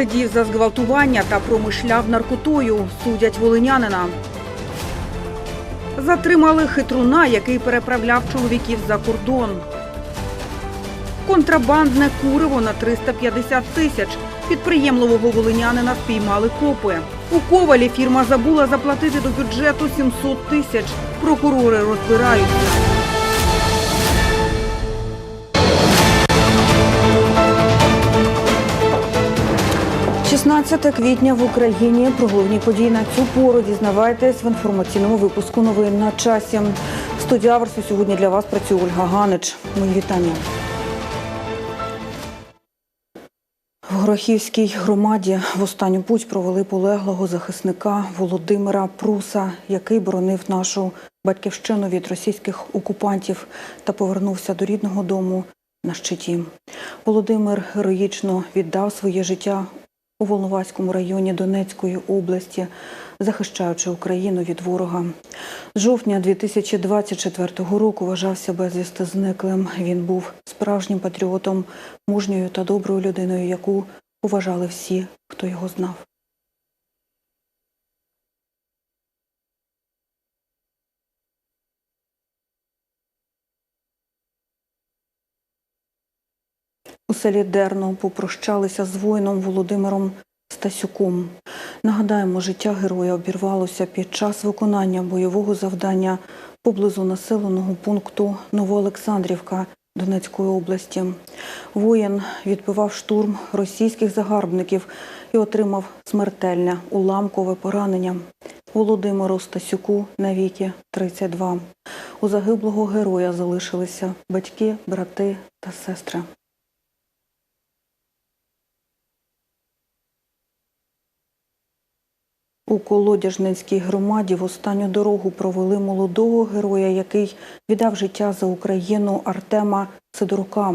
Сидів за зґвалтування та промишляв наркотою. Судять волинянина. Затримали хитруна, який переправляв чоловіків за кордон. Контрабандне куриво на 350 тисяч. Підприємливого волинянина спіймали копи. У Ковалі фірма забула заплатити до бюджету 700 тисяч. Прокурори розбираються. – 16 квітня в Україні. Про головні події на цю пору дізнавайтесь в інформаційному випуску новин на часі. В студії Аверсу сьогодні для вас працює Ольга Ганич. Мої вітання. В Горохівській громаді в останню путь провели полеглого захисника Володимира Пруса, який боронив нашу батьківщину від російських окупантів та повернувся до рідного дому на щиті. Володимир героїчно віддав своє життя у Волноваському районі Донецької області, захищаючи Україну від ворога. З жовтня 2024 року вважався безвісти зниклим. Він був справжнім патріотом, мужньою та доброю людиною, яку поважали всі, хто його знав. У селі Дерно попрощалися з воїном Володимиром Стасюком. Нагадаємо, життя героя обірвалося під час виконання бойового завдання поблизу населеного пункту Новоолександрівка Донецької області. Воїн відбивав штурм російських загарбників і отримав смертельне уламкове поранення. Володимиру Стасюку навіки 32. У загиблого героя залишилися батьки, брати та сестри. У Колодяжненській громаді в останню дорогу провели молодого героя, який віддав життя за Україну Артема Сидорука.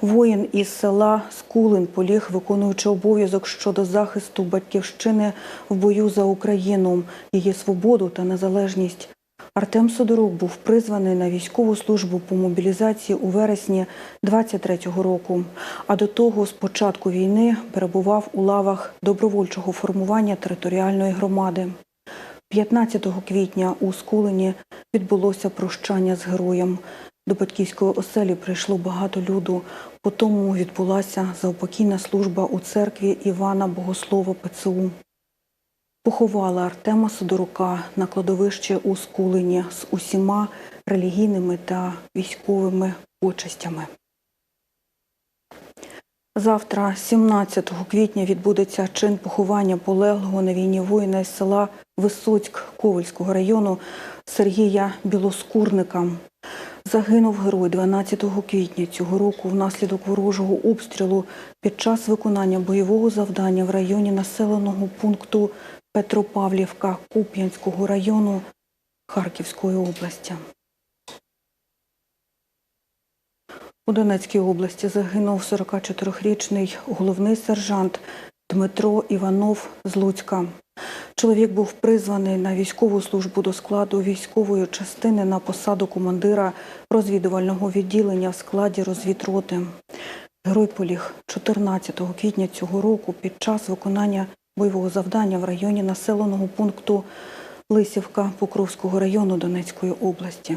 Воїн із села Скулин поліг, виконуючи обов'язок щодо захисту батьківщини в бою за Україну, її свободу та незалежність. Артем Сидорук був призваний на військову службу по мобілізації у вересні 23-го року. А до того з початку війни перебував у лавах добровольчого формування територіальної громади. 15 квітня у Скулині відбулося прощання з героєм. До батьківської оселі прийшло багато люду. По тому відбулася заупокійна служба у церкві Івана Богослова ПЦУ. Поховала Артема Сидорука на кладовищі у Скулині з усіма релігійними та військовими почестями. Завтра, 17 квітня, відбудеться чин поховання полеглого на війні воїна із села Висоцьк Ковальського району Сергія Білоскурника. Загинув герой 12 квітня цього року внаслідок ворожого обстрілу під час виконання бойового завдання в районі населеного пункту Петропавлівка Куп'янського району Харківської області. У Донецькій області загинув 44-річний головний сержант Дмитро Іванов з Луцька. Чоловік був призваний на військову службу до складу військової частини на посаду командира розвідувального відділення в складі розвідроти. Герой поліг 14 квітня цього року під час виконання бойового завдання в районі населеного пункту Лисівка Покровського району Донецької області.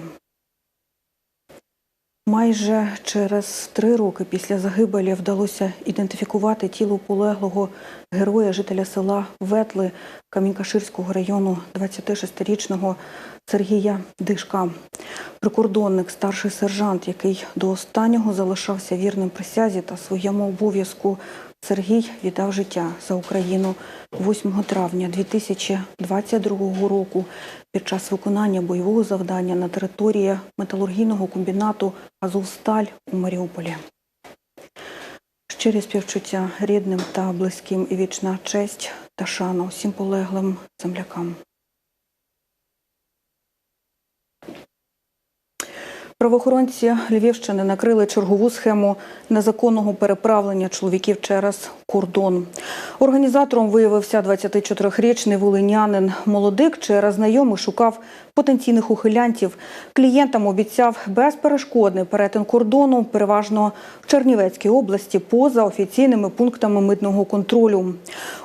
Майже через три роки після загибелі вдалося ідентифікувати тіло полеглого героя жителя села Ветли Камінькаширського району 26-річного Сергія Дишка. Прикордонник, старший сержант, який до останнього залишався вірним присязі та своєму обов'язку, Сергій віддав життя за Україну 8 травня 2022 року під час виконання бойового завдання на території металургійного комбінату Азовсталь у Маріуполі. Щирі співчуття рідним та близьким і вічна честь та шана усім полеглим землякам. Правоохоронці Львівщини накрили чергову схему незаконного переправлення чоловіків через кордон. Організатором виявився 24-річний волинянин. Молодик через знайомий шукав потенційних ухилянтів. Клієнтам обіцяв безперешкодний перетин кордону, переважно в Чернівецькій області, поза офіційними пунктами митного контролю.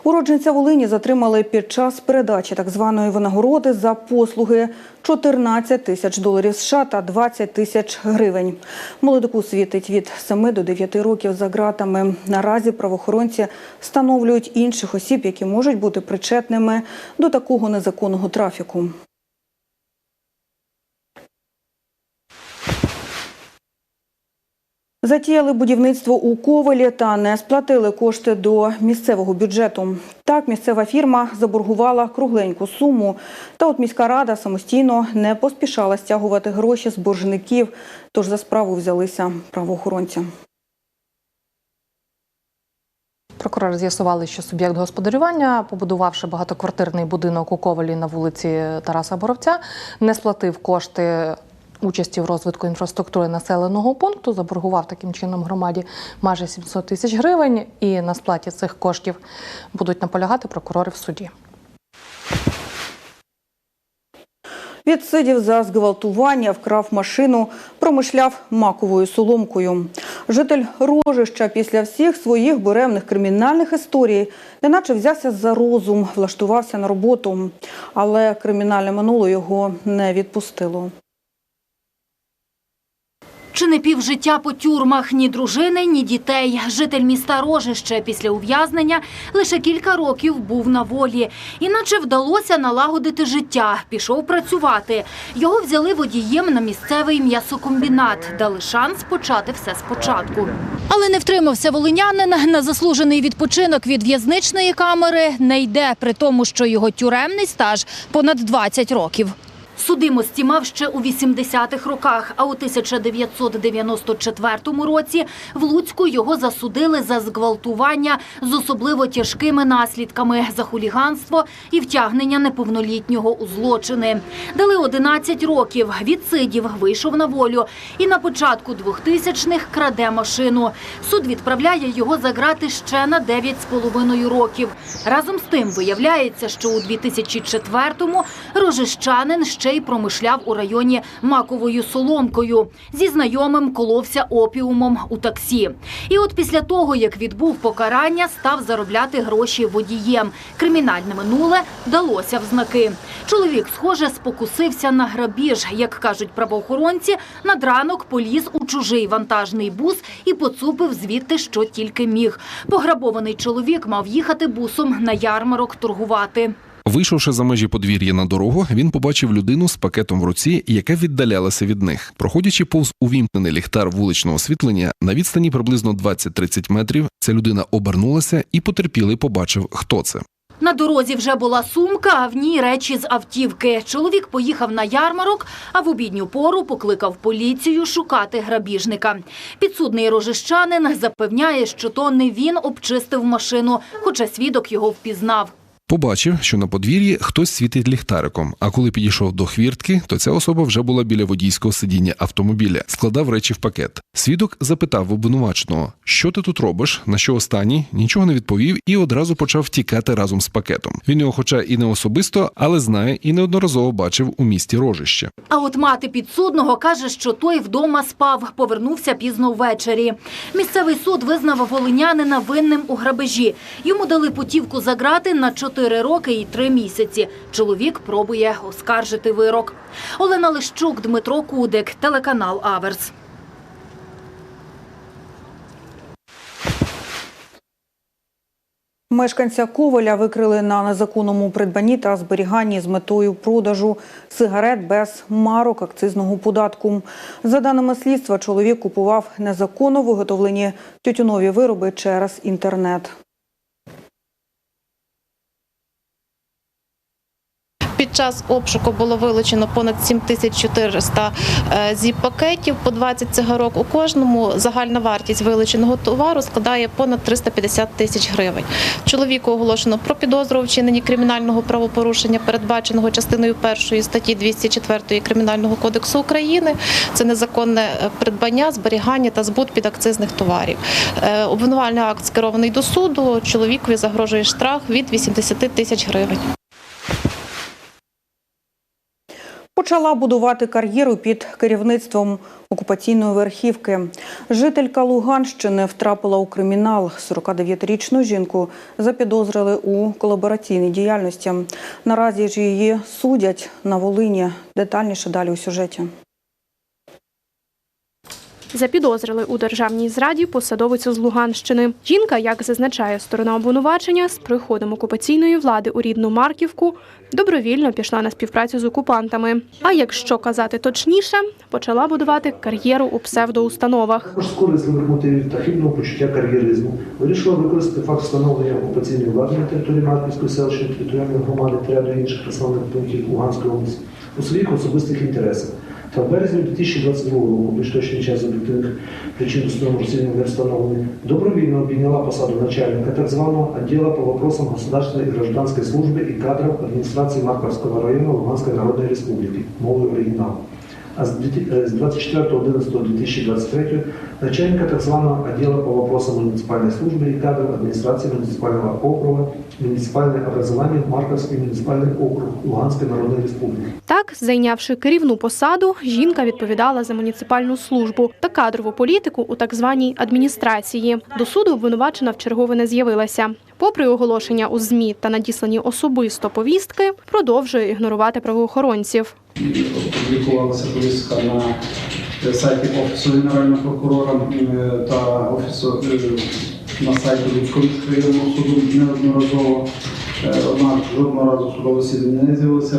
Уродженця Волині затримали під час передачі так званої винагороди за послуги 14 тисяч доларів США та 20 тисяч гривень. Молодику світить від 7 до 9 років за ґратами. Наразі правоохоронці встановлюють інших осіб, які можуть бути причетними до такого незаконного трафіку. Затіяли будівництво у Ковелі та не сплатили кошти до місцевого бюджету. Так, місцева фірма заборгувала кругленьку суму. Та от міська рада самостійно не поспішала стягувати гроші з боржників, тож за справу взялися правоохоронці. Прокурори з'ясували, що суб'єкт господарювання, побудувавши багатоквартирний будинок у Ковалі на вулиці Тараса Боровця, не сплатив кошти участі в розвитку інфраструктури населеного пункту, заборгував таким чином громаді майже 700 тисяч гривень, і на сплаті цих коштів будуть наполягати прокурори в суді. Відсидів за зґвалтування, вкрав машину, промишляв маковою соломкою. Житель Рожища після всіх своїх буремних кримінальних історій неначе взявся за розум, влаштувався на роботу. Але кримінальне минуле його не відпустило. Чи не півжиття по тюрмах ні дружини, ні дітей. Житель міста Рожище після ув'язнення лише кілька років був на волі. Іначе вдалося налагодити життя. Пішов працювати. Його взяли водієм на місцевий м'ясокомбінат. Дали шанс почати все спочатку. Але не втримався волинянин. На заслужений відпочинок від в'язничної камери не йде, при тому, що його тюремний стаж понад 20 років. Судимості мав ще у 80-х роках, а у 1994 році в Луцьку його засудили за зґвалтування з особливо тяжкими наслідками за хуліганство і втягнення неповнолітнього у злочини. Дали 11 років, відсидів, вийшов на волю і на початку 2000-х краде машину. Суд відправляє його за грати ще на 9,5 років. Разом з тим виявляється, що у 2004-му рожищанин ще й промишляв у районі маковою соломкою. Зі знайомим коловся опіумом у таксі. І от після того, як відбув покарання, став заробляти гроші водієм. Кримінальне минуле далося в знаки. Чоловік, схоже, спокусився на грабіж. Як кажуть правоохоронці, над ранок поліз у чужий вантажний бус і поцупив звідти, що тільки міг. Пограбований чоловік мав їхати бусом на ярмарок торгувати. Вийшовши за межі подвір'я на дорогу, він побачив людину з пакетом в руці, яка віддалялася від них. Проходячи повз увімкнений ліхтар вуличного освітлення на відстані приблизно 20-30 метрів, ця людина обернулася і потерпілий побачив, хто це. На дорозі вже була сумка, а в ній речі з автівки. Чоловік поїхав на ярмарок, а в обідню пору покликав поліцію шукати грабіжника. Підсудний рожищанин запевняє, що то не він обчистив машину, хоча свідок його впізнав. Побачив, що на подвір'ї хтось світить ліхтариком. А коли підійшов до хвіртки, то ця особа вже була біля водійського сидіння автомобіля, складав речі в пакет. Свідок запитав обвинуваченого, що ти тут робиш, на що останній нічого не відповів і одразу почав втікати разом з пакетом. Він його, хоча і не особисто, але знає і неодноразово бачив у місті рожище. А от мати підсудного каже, що той вдома спав, повернувся пізно ввечері. Місцевий суд визнав волинянина винним у грабежі. Йому дали путівку за грати на 4 роки і 3 місяці. Чоловік пробує оскаржити вирок. Олена Лищук, Дмитро Кудик, телеканал Аверс. Мешканця Коваля викрили на незаконному придбанні та зберіганні з метою продажу сигарет без марок акцизного податку. За даними слідства, чоловік купував незаконно виготовлені тютюнові вироби через інтернет. Під час обшуку було вилучено понад 7400 е, зіп-пакетів по 20 цигарок у кожному. Загальна вартість вилученого товару складає понад 350 тисяч гривень. Чоловіку оголошено про підозру у вчиненні кримінального правопорушення, передбаченого частиною першої статті 204 Кримінального кодексу України. Це незаконне е, придбання, зберігання та збут підакцизних товарів. Е, Обвинувальний акт скерований до суду. Чоловікові загрожує штраф від 80 тисяч гривень. Почала будувати кар'єру під керівництвом окупаційної верхівки. Жителька Луганщини втрапила у кримінал. 49-річну жінку запідозрили у колабораційній діяльності. Наразі ж її судять на Волині. Детальніше далі у сюжеті. Запідозрили у державній зраді посадовицю з Луганщини. Жінка, як зазначає сторона обвинувачення, з приходом окупаційної влади у рідну Марківку добровільно пішла на співпрацю з окупантами. А якщо казати точніше, почала будувати кар'єру у псевдоустановах. Корисливих мотивів та хибного почуття кар'єризму вирішила використати факт встановлення окупаційної влади на території Марківської селищної територіальної громади та ряду інших населених пунктів Луганської області у своїх особистих інтересах. Та в березні 2022 року, більш точний час з об'єктивних причин установлених розслідування не встановлений, добровільно обійняла посаду начальника так званого отдела по вопросам государственной и гражданской службы и кадров администрации Марковского района Луганской Народной Республики, мовою оригіналу. А з 24.11.2023 начальника так званого отдела по вопросам муниципальной службы и кадров администрации муниципального округа муниципальное образование Марковский муниципальный округ Луганской Народной Республики. Так, зайнявши керівну посаду, жінка відповідала за муніципальну службу та кадрову політику у так званій адміністрації. До суду обвинувачена вчергове не з'явилася. Попри оголошення у ЗМІ та надіслані особисто повістки, продовжує ігнорувати правоохоронців. Опублікувалася повістка на сайті Офісу Генерального прокурора е, та Офісу е, на сайті Луцького міськрайонного суду неодноразово. Е, Однак жодного разу судове засідання не з'явилося.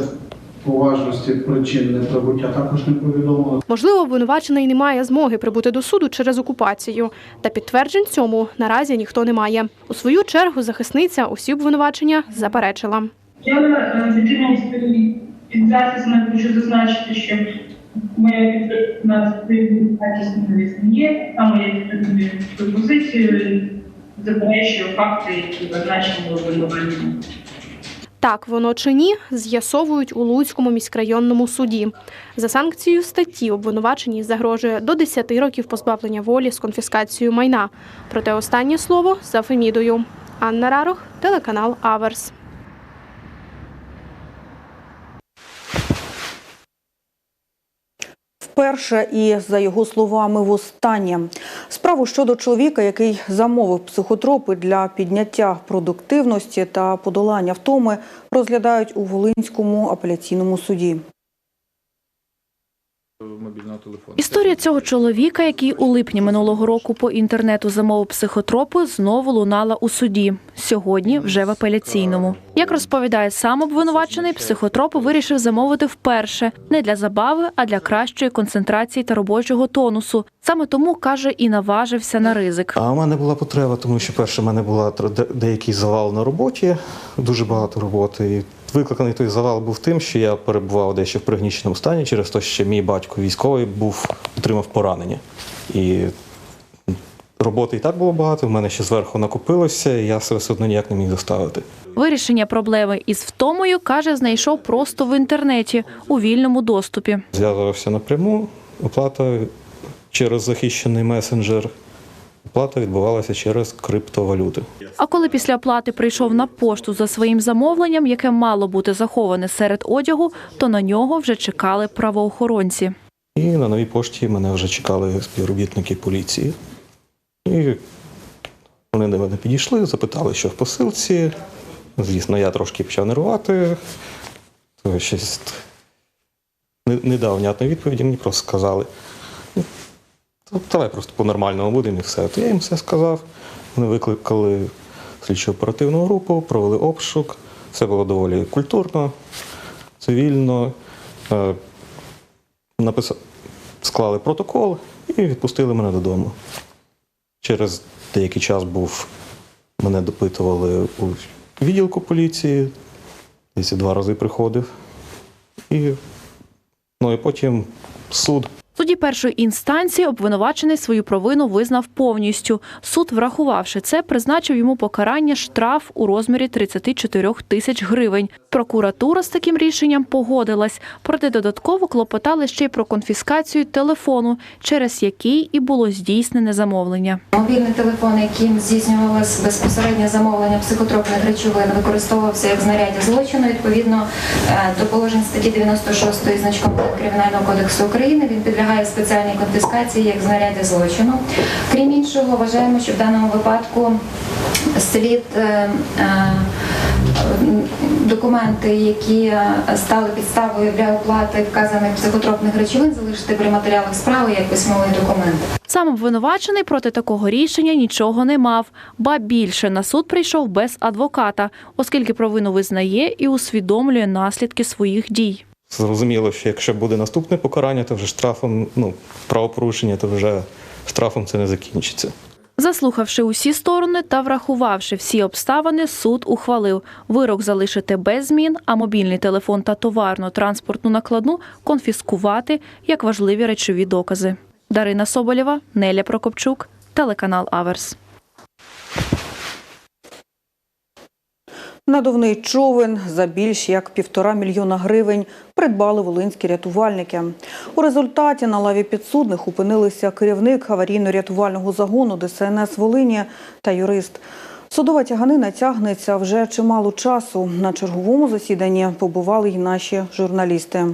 Поважності причин неприбуття також не повідомили. Можливо, обвинувачений не має змоги прибути до суду через окупацію. Та підтверджень цьому наразі ніхто не має. У свою чергу захисниця усі обвинувачення заперечила. Я підтримую свою підзахисна, хочу зазначити, що моя підтримка якість не є, а моя підтримка пропозицію заперечує факти, які зазначені в. Так воно чи ні, з'ясовують у Луцькому міськрайонному суді. За санкцією статті обвинуваченій загрожує до 10 років позбавлення волі з конфіскацією майна. Проте останнє слово за Фемідою. Анна Рарох, телеканал Аверс. Вперше і за його словами, востаннє справу щодо чоловіка, який замовив психотропи для підняття продуктивності та подолання втоми, розглядають у Волинському апеляційному суді. Історія цього чоловіка, який у липні минулого року по інтернету замовив психотропи, знову лунала у суді. Сьогодні вже в апеляційному. Як розповідає сам обвинувачений, психотропи вирішив замовити вперше не для забави, а для кращої концентрації та робочого тонусу. Саме тому каже і наважився на ризик. А у мене була потреба, тому що перше в мене була деякий завал на роботі, дуже багато роботи. І викликаний той завал був тим, що я перебував дещо в пригніченому стані через те, що мій батько військовий був отримав поранення. І роботи і так було багато, в мене ще зверху накопилося, і я себе все одно ніяк не міг заставити. Вирішення проблеми із втомою каже, знайшов просто в інтернеті у вільному доступі. Зв'язувався напряму, оплата через захищений месенджер. Оплата відбувалася через криптовалюти. А коли після оплати прийшов на пошту за своїм замовленням, яке мало бути заховане серед одягу, то на нього вже чекали правоохоронці. І на новій пошті мене вже чекали співробітники поліції. І вони до мене підійшли, запитали, що в посилці. Звісно, я трошки почав нервувати. То щось не, не дав внятної відповіді, мені просто сказали. «Ну, то давай просто по-нормальному будемо і все. То я їм все сказав. Вони викликали слідчо оперативну групу, провели обшук. Все було доволі культурно, цивільно. Е, написали, склали протокол і відпустили мене додому. Через деякий час був, мене допитували у відділку поліції, десь два рази приходив. І, ну, і потім суд. Суді першої інстанції обвинувачений свою провину визнав повністю. Суд, врахувавши це, призначив йому покарання штраф у розмірі 34 тисяч гривень. Прокуратура з таким рішенням погодилась, проте додатково клопотали ще й про конфіскацію телефону, через який і було здійснене замовлення. Мобільний телефон, яким здійснювалось безпосереднє замовлення психотропних речовин, використовувався як знаряддя злочину. Відповідно е, до положень статті 96 зі значком Кримінального кодексу України він підлягає спеціальній конфіскації як знаряддя злочину. Крім іншого, вважаємо, що в даному випадку слід е, е, документи, які стали підставою для оплати вказаних психотропних речовин, залишити при матеріалах справи як письмовий документ. Сам обвинувачений проти такого рішення нічого не мав, ба більше на суд прийшов без адвоката, оскільки провину визнає і усвідомлює наслідки своїх дій. Зрозуміло, що якщо буде наступне покарання, то вже штрафом, ну, правопорушення, то вже штрафом це не закінчиться. Заслухавши усі сторони та врахувавши всі обставини, суд ухвалив вирок залишити без змін, а мобільний телефон та товарно-транспортну накладну конфіскувати як важливі речові докази. Дарина Соболєва, Неля Прокопчук, телеканал Аверс. Надувний човен за більш як півтора мільйона гривень придбали волинські рятувальники. У результаті на лаві підсудних опинилися керівник аварійно-рятувального загону ДСНС Волині та юрист. Судова тяганина тягнеться вже чимало часу. На черговому засіданні побували й наші журналісти.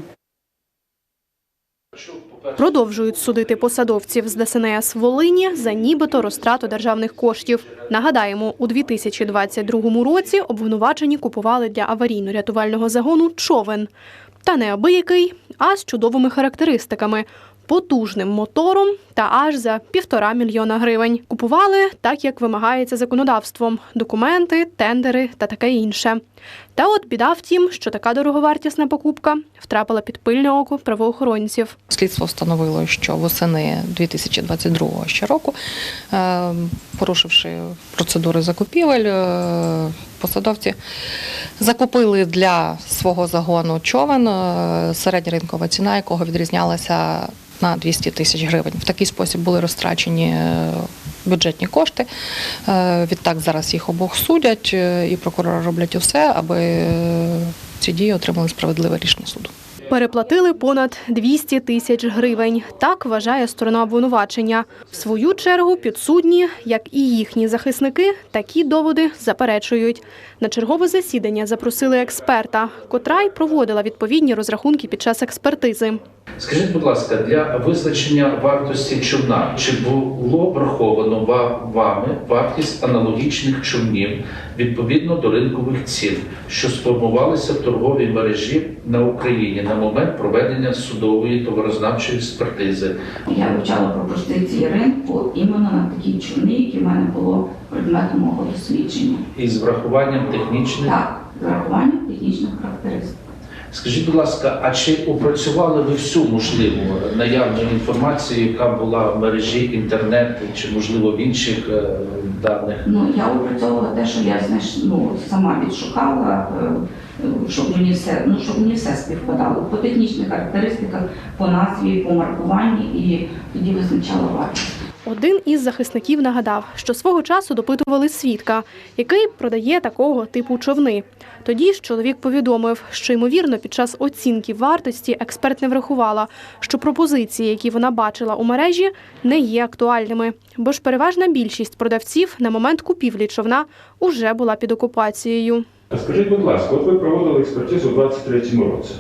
Продовжують судити посадовців з ДСНС Волині за нібито розтрату державних коштів. Нагадаємо, у 2022 році обвинувачені купували для аварійно-рятувального загону човен. Та не абиякий, а з чудовими характеристиками. Потужним мотором та аж за півтора мільйона гривень. Купували так, як вимагається законодавством: документи, тендери та таке інше. Та от біда в тім, що така дороговартісна покупка втрапила під пильне око правоохоронців. Слідство встановило, що восени 2022 ще року, е, порушивши процедури закупівель, е, посадовці закупили для свого загону човен, е, середня ринкова ціна якого відрізнялася на 200 тисяч гривень. В такий спосіб були розтрачені бюджетні кошти. Е, Відтак зараз їх обох судять, е, і прокурори роблять усе, аби е, ці дії отримали справедливе рішення суду. Переплатили понад 200 тисяч гривень. Так вважає сторона обвинувачення. В свою чергу підсудні, як і їхні захисники, такі доводи заперечують. На чергове засідання запросили експерта, котра й проводила відповідні розрахунки під час експертизи. Скажіть, будь ласка, для визначення вартості човна чи було враховано вами вартість аналогічних човнів відповідно до ринкових цін, що сформувалися в торговій мережі на Україні на момент проведення судової товарознавчої експертизи? Я вивчала пропозиції ринку іменно на такі човни, які в мене було предметом мого дослідження. із врахуванням технічних? Так, з врахуванням технічних характеристик. Скажіть, будь ласка, а чи опрацювали ви всю можливу наявну інформацію, яка була в мережі інтернету, чи можливо в інших е, даних? Ну я опрацьовувала те, що я знаєш, ну, сама відшукала, е, щоб мені все, ну щоб мені все співпадало по технічних характеристиках, по назві, по маркуванні, і тоді визначала вартість. Один із захисників нагадав, що свого часу допитували свідка, який продає такого типу човни. Тоді ж чоловік повідомив, що ймовірно під час оцінки вартості експерт не врахувала, що пропозиції, які вона бачила у мережі, не є актуальними, бо ж переважна більшість продавців на момент купівлі човна уже була під окупацією. Скажіть, будь ласка, от ви проводили експертизу у 23-му році.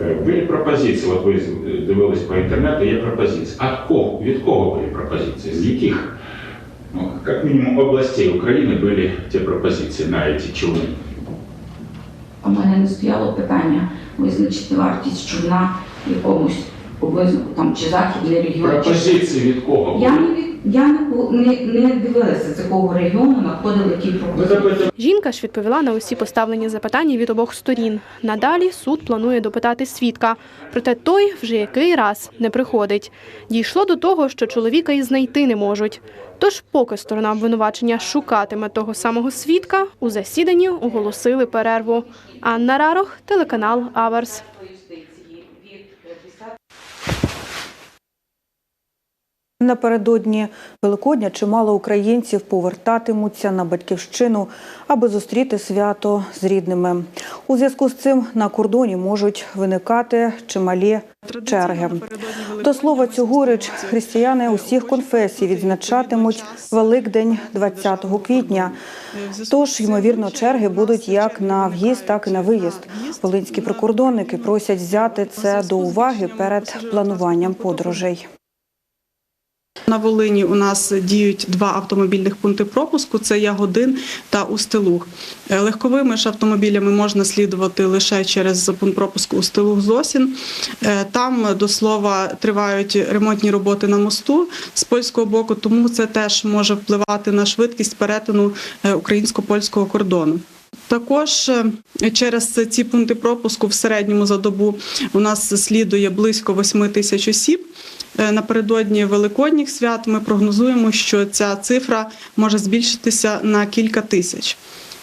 Е, Були пропозиції, от ви дивились по інтернету, є пропозиції. А кого, від кого були пропозиції? З яких, ну, як мінімум, областей України були ті пропозиції на ці човни? У мене не стояло питання визначити вартість човна якомусь поблизу там чи західний регіон. Пропозиції від кого Я не я не, не, не дивилася, з якого регіону надходили ті пропозиції. Жінка ж відповіла на усі поставлені запитання від обох сторін. Надалі суд планує допитати свідка, проте той вже який раз не приходить. Дійшло до того, що чоловіка і знайти не можуть. Тож, поки сторона обвинувачення шукатиме того самого свідка, у засіданні оголосили перерву. Анна Рарох, телеканал Аверс. Напередодні Великодня чимало українців повертатимуться на батьківщину, аби зустріти свято з рідними. У зв'язку з цим на кордоні можуть виникати чималі черги. До слова, цьогоріч християни усіх конфесій відзначатимуть Великдень 20 квітня. Тож, ймовірно, черги будуть як на в'їзд, так і на виїзд. Волинські прикордонники просять взяти це до уваги перед плануванням подорожей. На Волині у нас діють два автомобільних пункти пропуску: це Ягодин та Устилуг. Е, Легковими ж автомобілями можна слідувати лише через пункт пропуску Устилуг Зосін. Е, Там до слова тривають ремонтні роботи на мосту з польського боку, тому це теж може впливати на швидкість перетину е, українсько-польського кордону. Також через ці пункти пропуску в середньому за добу у нас слідує близько 8 тисяч осіб. Е, Напередодні великодніх свят ми прогнозуємо, що ця цифра може збільшитися на кілька тисяч.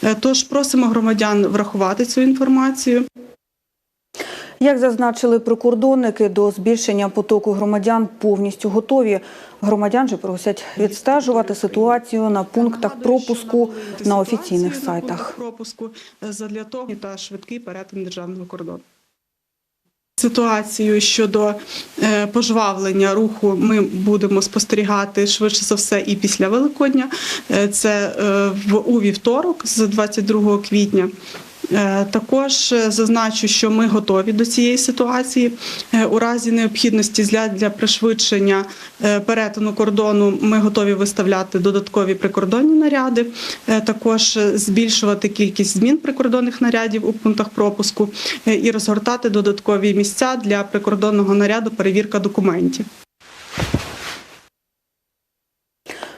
Е, Тож просимо громадян врахувати цю інформацію. Як зазначили прикордонники, до збільшення потоку громадян повністю готові. Громадян же просять відстежувати ситуацію на пунктах пропуску на офіційних сайтах. пропуску е, задля того та швидкий перетин державного кордону. Ситуацію щодо е, пожвавлення руху ми будемо спостерігати швидше за все і після Великодня. Е, Це е, в у вівторок з 22 квітня. Е, Також е, зазначу, що ми готові до цієї ситуації. Е, У разі необхідності для, пришвидшення перетину кордону ми готові виставляти додаткові прикордонні наряди, також збільшувати кількість змін прикордонних нарядів у пунктах пропуску і розгортати додаткові місця для прикордонного наряду перевірка документів.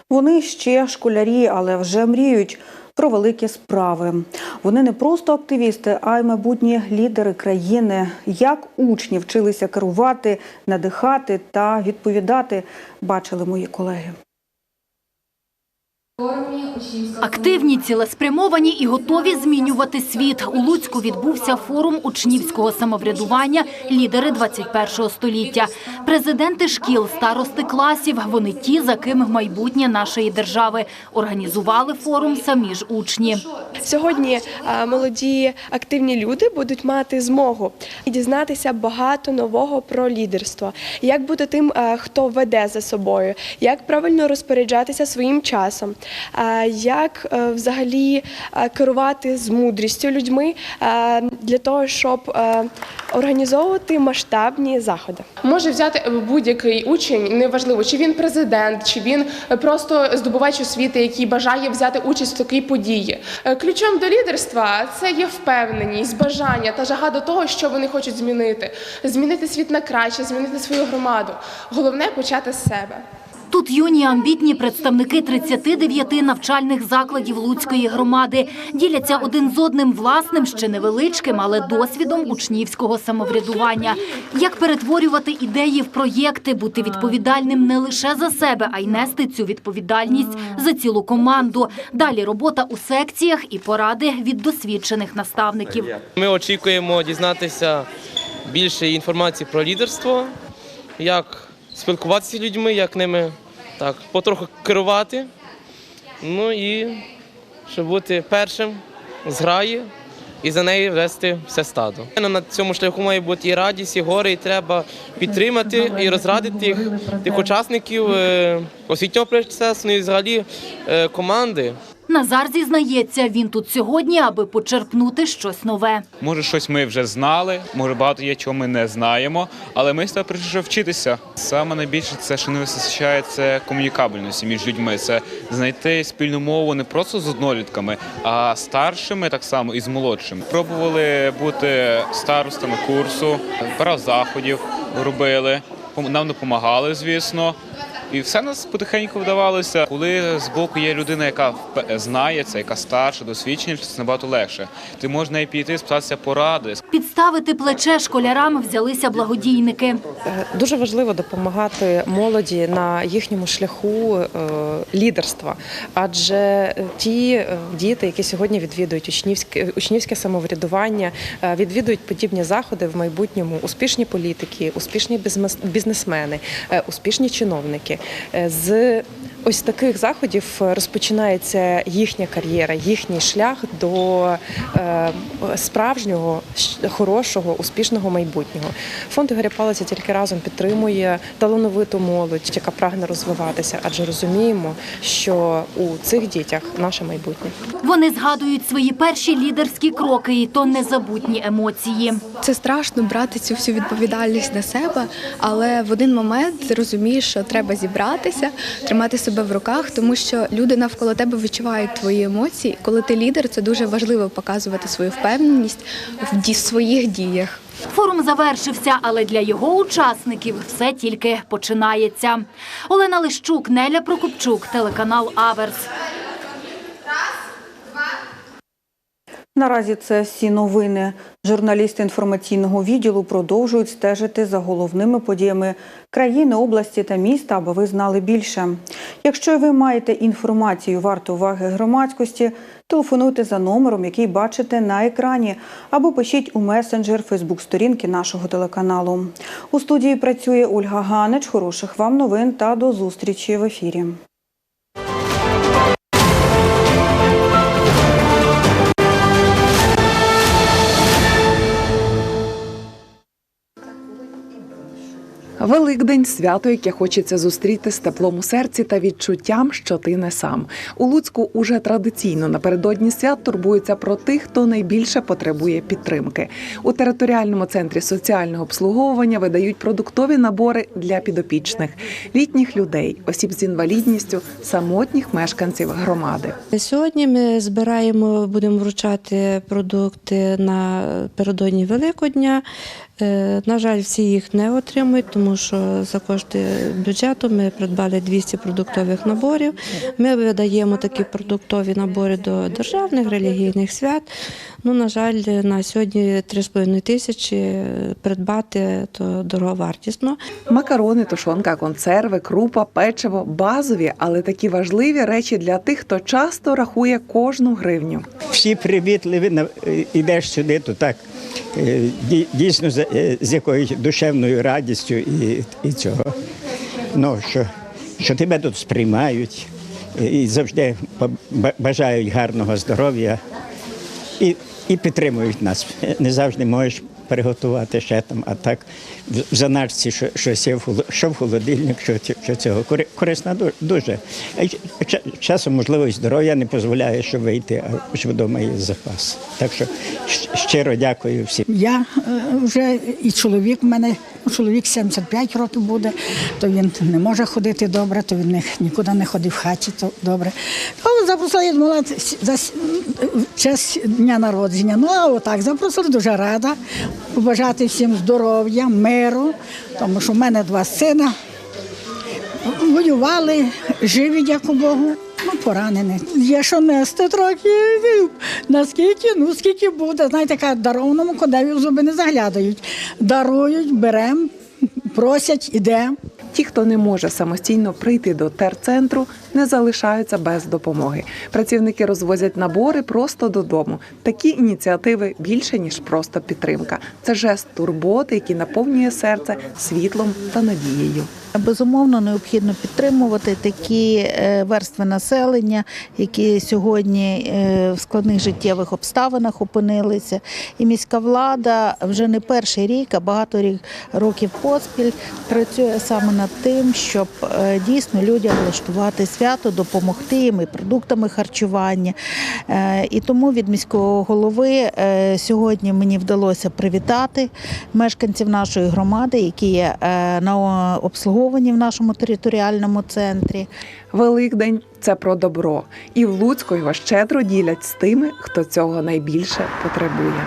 Вони ще школярі, але вже мріють про великі справи. Вони не просто активісти, а й майбутні лідери країни. Як учні вчилися керувати, надихати та відповідати, бачили мої колеги. Активні, цілеспрямовані і готові змінювати світ. У Луцьку відбувся форум учнівського самоврядування «Лідери 21 століття». Президенти шкіл, старости класів – вони ті, за ким майбутнє нашої держави. Організували форум самі ж учні. Сьогодні е, молоді активні люди будуть мати змогу дізнатися багато нового про лідерство, як бути тим, е, хто веде за собою, як правильно розпоряджатися своїм часом, е, як е, взагалі е, керувати з мудрістю людьми е, для того, щоб організовувати масштабні заходи. Може взяти будь-який учень, неважливо, чи він президент, чи він просто здобувач освіти, який бажає взяти участь в такій події. Ключом до лідерства це є впевненість, бажання та жага до того, що вони хочуть змінити, змінити світ на краще, змінити свою громаду. Головне почати з себе. Тут юні амбітні представники 39 навчальних закладів Луцької громади діляться один з одним власним, ще невеличким, але досвідом учнівського самоврядування. Як перетворювати ідеї в проєкти, бути відповідальним не лише за себе, а й нести цю відповідальність за цілу команду. Далі робота у секціях і поради від досвідчених наставників. Ми очікуємо дізнатися більше інформації про лідерство, як спілкуватися з людьми, як ними так, потроху керувати. Ну і щоб бути першим з граї і за неї вести все стадо. На цьому шляху має бути і радість, і горе, і треба підтримати і розрадити тих, тих учасників е, освітнього процесу, ну і взагалі е, команди. Назар зізнається, він тут сьогодні, аби почерпнути щось нове. Може, щось ми вже знали, може багато є, чого ми не знаємо, але ми сюди прийшли вчитися. Саме найбільше це, що не вистачає, це комунікабельності між людьми. Це знайти спільну мову не просто з однолітками, а старшими так само і з молодшими. Пробували бути старостами курсу, пару заходів робили, нам допомагали, звісно. І все нас потихеньку вдавалося. Коли з боку є людина, яка знає це, яка старша, досвідчена, це набагато легше. Ти можеш неї піти, спитатися поради. Підставити плече школярам взялися благодійники. Е, Дуже важливо допомагати молоді на їхньому шляху е, лідерства, адже е, ті діти, які сьогодні відвідують учнівське учнівське самоврядування, відвідують подібні заходи в майбутньому. Успішні політики, успішні бізнес- бізнесмени, успішні чиновники. Е, З ось таких заходів розпочинається їхня кар'єра, їхній шлях до е, справжнього, хорошого, успішного майбутнього. Фонд Ігоря Палиця тільки разом підтримує талановиту молодь, яка прагне розвиватися, адже розуміємо, що у цих дітях наше майбутнє. Вони згадують свої перші лідерські кроки, і то незабутні емоції. Це страшно брати цю всю відповідальність на себе, але в один момент розумієш, що треба зібратися, тримати себе в руках, тому що люди навколо тебе відчувають твої емоції. Коли ти лідер, це дуже важливо показувати свою впевненість в своїх діях. Форум завершився, але для його учасників все тільки починається. Олена Лищук, Неля Прокопчук, телеканал Аверс. Наразі це всі новини. Журналісти інформаційного відділу продовжують стежити за головними подіями країни, області та міста, аби ви знали більше. Якщо ви маєте інформацію варту уваги громадськості, телефонуйте за номером, який бачите на екрані, або пишіть у месенджер Фейсбук-сторінки нашого телеканалу. У студії працює Ольга Ганич. Хороших вам новин та до зустрічі в ефірі. Великдень свято, яке хочеться зустріти з теплом у серці та відчуттям, що ти не сам. У Луцьку уже традиційно напередодні свят турбуються про тих, хто найбільше потребує підтримки. У територіальному центрі соціального обслуговування видають продуктові набори для підопічних, літніх людей, осіб з інвалідністю, самотніх мешканців громади. Сьогодні ми збираємо, будемо вручати продукти на передодні Великодня. Е, На жаль, всі їх не отримують, тому що за кошти бюджету ми придбали 200 продуктових наборів. Ми видаємо такі продуктові набори до державних релігійних свят. Ну, на жаль, на сьогодні 3,5 тисячі придбати то дороговартісно. Макарони, тушонка, консерви, крупа, печиво базові, але такі важливі речі для тих, хто часто рахує кожну гривню. всі привітливі, на- е, сюди, то так е, дій- дійсно з, е, якоюсь душевною радістю і, і цього. Ну, що, що тебе тут сприймають е, і завжди ба- ба- бажають гарного здоров'я і, і підтримують нас. Не завжди можеш приготувати ще там, а так в заначці що, щось є що в холодильник, що, що цього. Кори- Корисна дуже. Часом, можливо, і здоров'я не дозволяє, щоб вийти, а ж вдома є запас. Так що щиро дякую всім. Я е, вже і чоловік в мене, чоловік 75 років буде, то він не може ходити добре, то він нікуди не ходив в хаті, то добре. Але запросили, я думала, за с- в честь дня народження. Ну, а отак запросили, дуже рада. Побажати всім здоров'я, миру, тому що в мене два сина. Воювали, живі, дякую Богу. Ну, поранені. Є що нести трохи. Наскільки, ну скільки буде. Знаєте, яка дарованому кодеві в зуби не заглядають. Дарують, беремо, просять, ідемо. Ті, хто не може самостійно прийти до терцентру, не залишаються без допомоги. Працівники розвозять набори просто додому. Такі ініціативи більше ніж просто підтримка. Це жест турботи, який наповнює серце світлом та надією. Безумовно, необхідно підтримувати такі е, верстви населення, які сьогодні е, в складних життєвих обставинах опинилися. І міська влада вже не перший рік, а багато рік- років поспіль працює саме над тим, щоб е, дійсно людям влаштувати свято, допомогти їм і продуктами харчування. Е, І тому від міського голови е, сьогодні мені вдалося привітати мешканців нашої громади, які є е, на обслуговуванні в нашому територіальному центрі. Великдень це про добро, і в Луцьку його щедро ділять з тими, хто цього найбільше потребує.